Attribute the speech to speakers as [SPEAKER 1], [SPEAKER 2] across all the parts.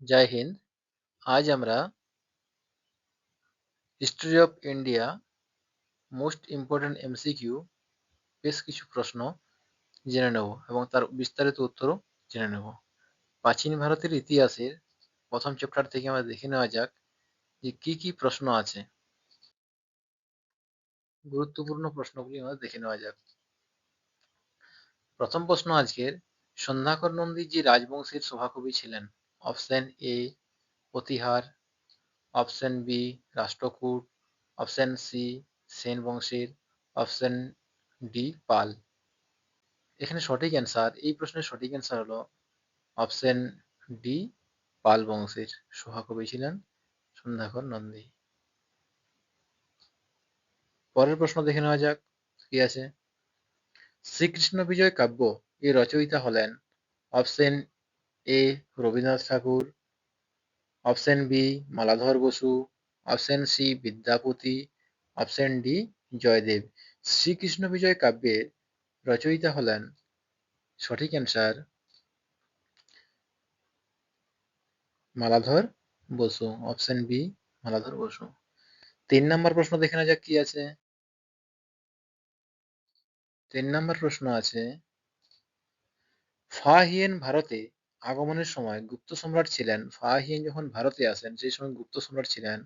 [SPEAKER 1] জয় হিন্দ। আজ আমরা history of India most important MCQ বেশ কিছু প্রশ্ন জেনে নেব এবং তার বিস্তারিত উত্তরও জেনে নেব। প্রাচীন ভারতের ইতিহাসের প্রথম চ্যাপ্টার থেকে আমরা দেখে নেওয়া যাক যে কি কি প্রশ্ন আছে। গুরুত্বপূর্ণ প্রশ্নগুলি আমরা দেখে নেওয়া যাক। প্রথম প্রশ্ন আজকের, সন্ধ্যাকর নন্দী যে রাজবংশের সভাকবি ছিলেন option A Pratihara, option B Rashtrakuta, option C Sen বংশের, অপশন ডি পাল। এখানে সঠিক অ্যান্সার এই প্রশ্নের সঠিক অ্যান্সার হলো অপশন ডি পাল বংশের। সভাকবি ছিলেন সন্ধ্যাকর নন্দী। পরের প্রশ্ন দেখে নেওয়া যাক, কি আছে? শ্রীকৃষ্ণ বিজয় কাব্য এর রচয়িতা হলেন option A Rabindranath Tagore option B Maladhar Basu option C Vidyapati option D Jayadev. Shrikrishna Vijay কাব্যের রচয়িতা হলেন সঠিক answer Maladhar Basu option B Maladhar Basu. তিন নম্বর প্রশ্ন দেখে না যাক কি আছে। তিন নম্বর প্রশ্ন আছে ফাহিয়েন ভারতে আগমনের সময় গুপ্ত সম্রাট ছিলেন। ফাহিয়েন যখন ভারতে আসেন, সেই সময় গুপ্ত সম্রাট ছিলেন।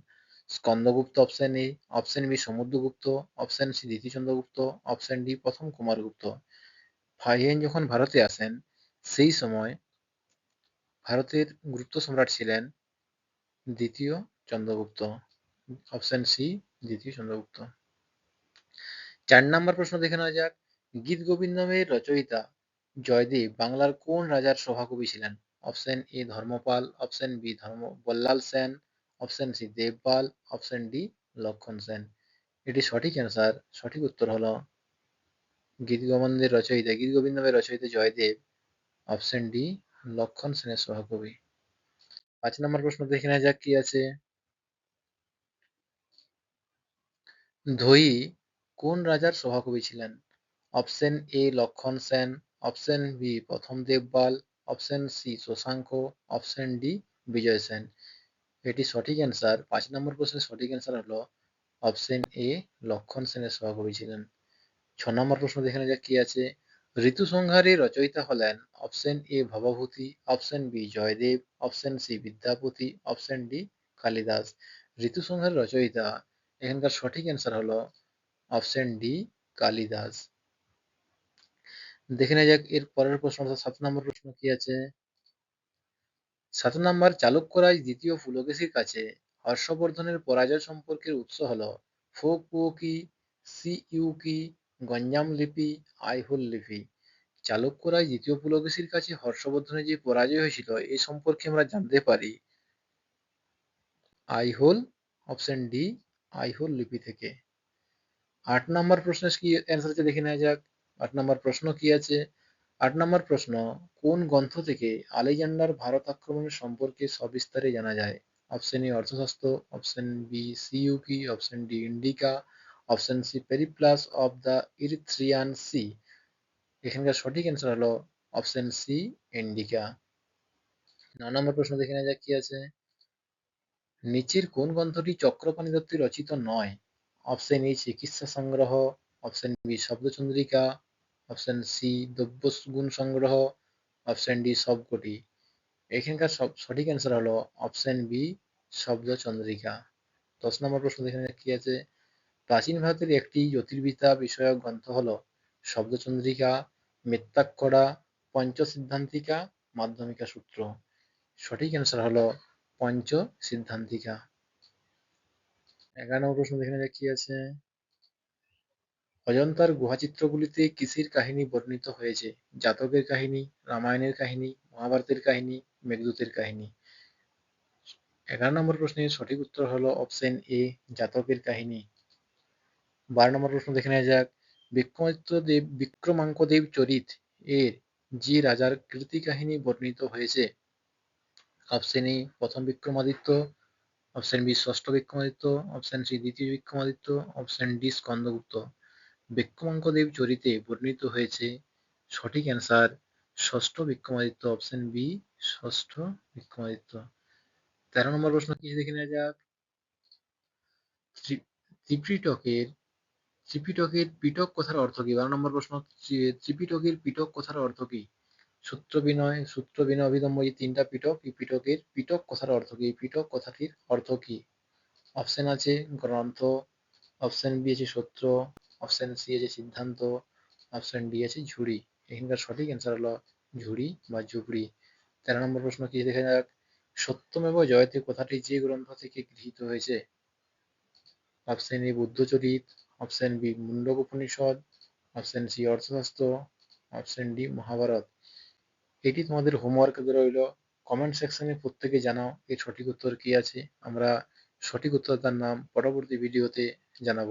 [SPEAKER 1] Skandagupta option A option B Samudragupta option C দ্বিতীয় চন্দ্রগুপ্ত অপশন ডি প্রথম কুমারগুপ্ত। ফাহিয়েন যখন ভারতে আসেন, সেই সময় ভারতের গুপ্ত সম্রাট ছিলেন দ্বিতীয় চন্দ্রগুপ্ত অপশন সি দ্বিতীয় চন্দ্রগুপ্ত চার নম্বর প্রশ্ন দেখে নেওয়া যাক। গীত গোবিন্দমের রচয়িতা জয়দেব বাংলার কোন রাজার সভাকবি ছিলেন? Option A Dharmapala option B ধর্ম Ballal Sen option C Devapala option D Lakshman Sen. এটি সঠিক অ্যান্সার সঠিক উত্তর হলো গীত গোবিন্দের রচয়িতা গীত গোবিন্দমের রচয়িতা জয়দেব অপশন ডি লক্ষণ সেনের সহকবি পাঁচ নম্বর প্রশ্ন দেখে নেওয়া যাক কি আছে। ধয়ী কোন রাজার সভাকবি ছিলেন? অপশন এ লক্ষণ সেন অপশন বি, প্রথম Devapala option C, Shashanka, option D, Vijay Sen. এটি সঠিক অ্যান্সার পাঁচ নম্বর প্রশ্নের সঠিক অ্যান্সার হলো অপশন এ, লক্ষণ সেনের সভাকবি ছিলেন। ছ নম্বর প্রশ্ন দেখে যাক কি আছে। ঋতু সংহারের রচয়িতা হলেন option A, Bhavabhuti, option B, Jayadev, option C, Vidyapati, option D, Kalidas. ঋতু সংহারের রচয়িতা, এখানকার সঠিক অ্যান্সার হলো অপশন ডি, কালিদাস। দেখে নেওয়া যাক, এর পরের প্রশ্ন অর্থাৎ সাত নম্বর প্রশ্ন কি আছে? সাত নম্বর, চালুক্যরাজ দ্বিতীয় পুলকেশীর কাছে হর্ষবর্ধনের পরাজয় সম্পর্কের উৎস হল ইউ কি গঞ্জাম লিপি, আইহুল লিপি। চালুক্যরাজ দ্বিতীয় পুলকেশীর কাছে হর্ষবর্ধনের যে পরাজয় হয়েছিল, এ সম্পর্কে আমরা জানতে পারি। আইহোল, অপশন ডি, আইহোল লিপি থেকে। আট নম্বর প্রশ্নের কি অ্যান্সার দেখে নেওয়া যাক। আট নম্বর প্রশ্ন কি আছে? আট নম্বর প্রশ্ন, কোন গ্রন্থ থেকে আলেকজান্ডার ভারত আক্রমণের সম্পর্কে সবিস্তারে জানা যায়? Option A Arthashastra, option B Siyuki option D Indica, option C Periplus of the Erythraean Sea. এখানকার সঠিক অ্যান্সার হলো অপশন সি ইন্ডিকা। ন নম্বর প্রশ্ন দেখে নেওয়া যাক কি আছে। নিচের কোন গ্রন্থটি চক্রপাণি দত্তের রচিত নয়? Option A Chikitsa Sangraha, option B Shabdachandrika option C Dravya Guna Sangraha, option D সবকটি এখানকার সব সঠিক অ্যান্সার হলো অপশন বি, শব্দ চন্দ্রিকা। দশ নম্বর প্রশ্ন এখানে কি আছে? প্রাচীন ভারতের একটি জ্যোতির্বিদ্যা বিষয়ক গ্রন্থ হলো শব্দচন্দ্রিকা মেত্তাক্ষরা পঞ্চসিদ্ধান্তিকা, মাধ্যমিকা সূত্র। সঠিক অ্যান্সার হলো পঞ্চ সিদ্ধান্তিকা এগারো নম্বর প্রশ্ন দেখে কি আছে? অজন্তার গুহাচিত্রগুলিতে কিসের কাহিনী বর্ণিত হয়েছে? জাতকের কাহিনী, রামায়ণের কাহিনী, মহাভারতের কাহিনী, মেঘদূতের কাহিনী? এগারো নম্বর প্রশ্নের সঠিক উত্তর হলো অপশন এ জাতকের কাহিনী। বারো নম্বর প্রশ্ন দেখে নেওয়া যাক। বিক্রমাদিত্য দেব বিক্রমাঙ্ক দেব চরিত এর যে রাজার কীর্তি কাহিনী বর্ণিত হয়েছে। অপশন এ প্রথম বিক্রমাদিত্য অপশন বি ষষ্ঠ বিক্রমাদিত্য অপশন সি দ্বিতীয় বিক্রমাদিত্য অপশন ডি স্কন্দগুপ্ত। বিক্রমাঙ্কদেব চরিতে বর্ণিত হয়েছে। সঠিক অ্যান্সার ষষ্ঠ বিক্রমাদিত্য অপশন বি ষষ্ঠ বিক্রমাদিত্য তেরো নম্বর প্রশ্ন কি দেখে নেওয়া যাক? ত্রিপিটকের ত্রিপিটকের পিটক কথার অর্থ কি? বারো নম্বর প্রশ্ন ত্রিপিটকের পিটক কথার অর্থ কি? সূত্র বিনয় সূত্র বিনয় অভিধম্ম এই তিনটা পিটক, এই পিটকের পিটক কথার অর্থ কি? পিটক কথাটির অর্থ কি? অপশন আছে গ্রন্থ অপশন বি আছে সূত্র। অপশন সি আছে সিদ্ধান্ত অপশন ডি আছে ঝুড়ি। এখানকার সঠিক অ্যান্সার হলো ঝুড়ি বা ঝুপড়ি। তেরো নম্বর প্রশ্ন কি দেখা যাক? সত্যমেব জয়তে কথাটি যে গ্রন্থ থেকে গৃহীত হয়েছে। Option A Buddhacharita option B Mundaka Upanishad option C Arthashastra option D Mahabharata. এটি তোমাদের হোমওয়ার্ক রইল। কমেন্ট সেকশনে প্রত্যেকে জানাও এর সঠিক উত্তর কি আছে। আমরা সঠিক উত্তরটার নাম পরবর্তী ভিডিওতে জানাব।